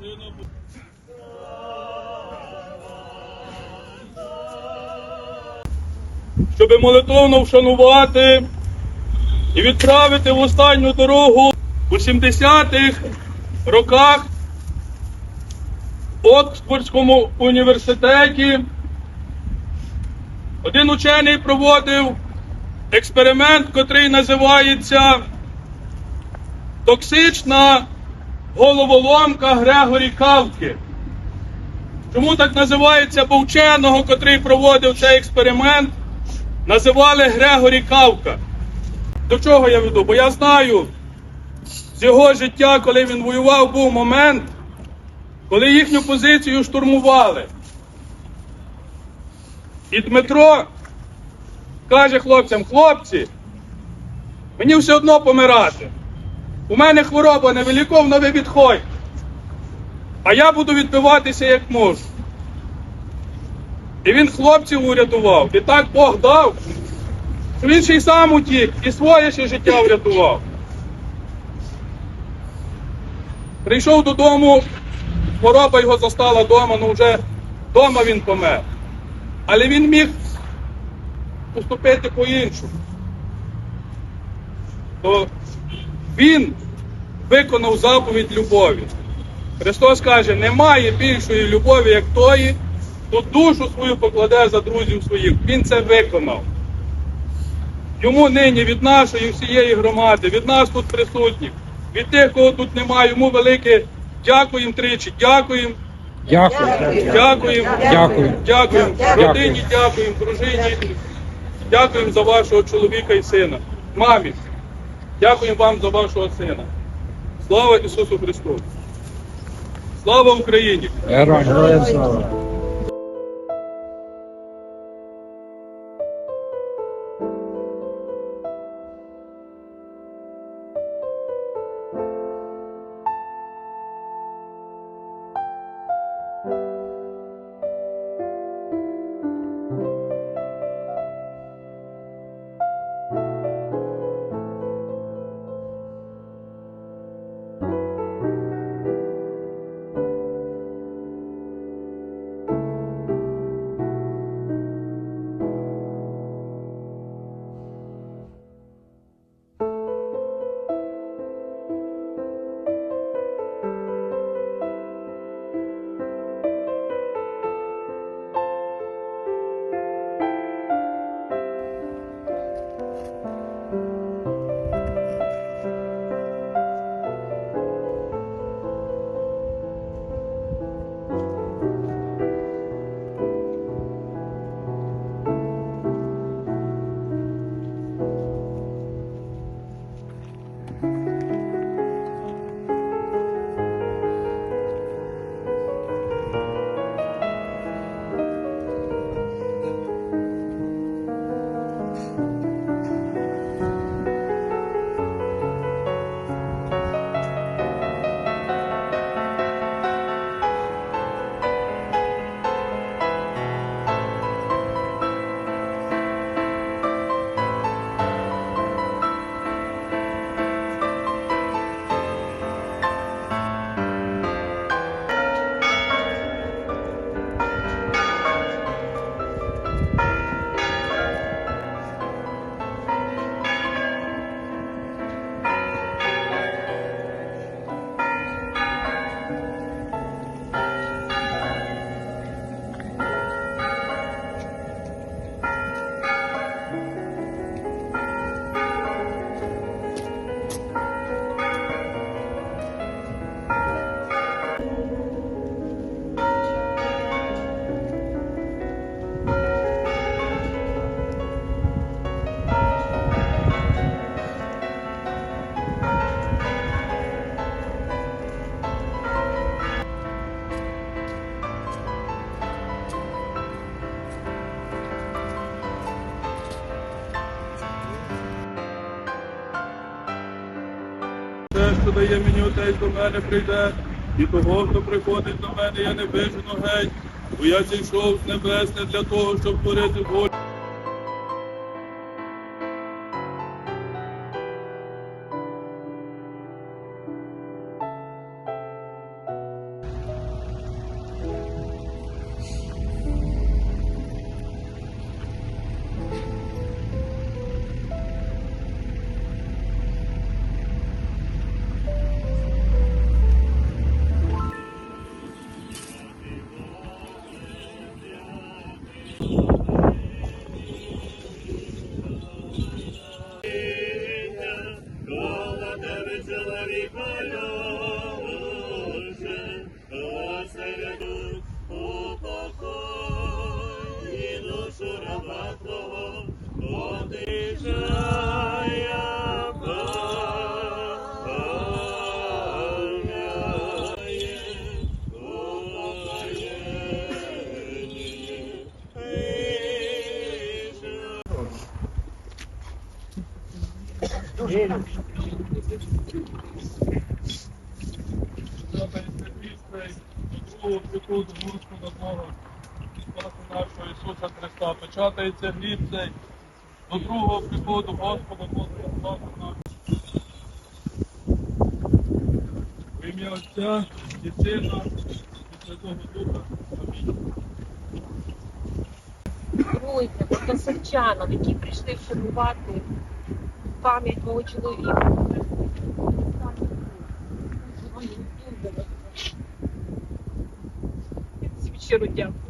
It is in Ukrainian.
Сина Щоби молитовно вшанувати і відправити в останню дорогу у 70-х роках в Оксфордському університеті. Один учений проводив експеримент, котрий називається Токсична головоломка Грегорі Кавки. Чому так називається? Бо вченого, котрий проводив цей експеримент, називали Грегорі Кавка. До чого я веду? Бо я знаю з його життя, коли він воював, був момент, коли їхню позицію штурмували. І Дмитро каже хлопцям, хлопці, мені все одно помирати. У мене хвороба невиліковна, ви відходьте. А я буду відбиватися як можу. І він хлопців урятував. І так Бог дав, що він ще й сам утік, і своє ще життя врятував. Прийшов додому, хвороба його застала вдома, ну вже вдома він помер. Але він міг поступити по-іншому. То він виконав заповідь любові. Христос каже, немає більшої любові, як тої, хто душу свою покладе за друзів своїх. Він це виконав. Йому нині від нашої всієї громади, від нас тут присутніх, від тих, кого тут немає, йому велике дякуємо тричі, дякуємо, Дякую. дякуємо, Дякую. дякуємо, Дякую. родині, дякуємо, дружині, дякуємо за вашого чоловіка і сина. Мамі, дякуємо вам за вашого сина. Слава Ісусу Христу! Слава Україні! Героям слава. Що дає мені отець до мене прийде, і того, хто приходить до мене, я не вижену геть, бо я зійшов з небес не для того, щоб творити волю. Другого приходу Господа Бога і Спаса нашого Ісуса Христа. Печатається хліб цей до другого приходу Господа Бога нашого. В ім'я Отця і Сина і Святого Духа. Амінь. Друзям, односельчанам, які прийшли вшанувати пам'ять мого чоловіка. Щиро дякую.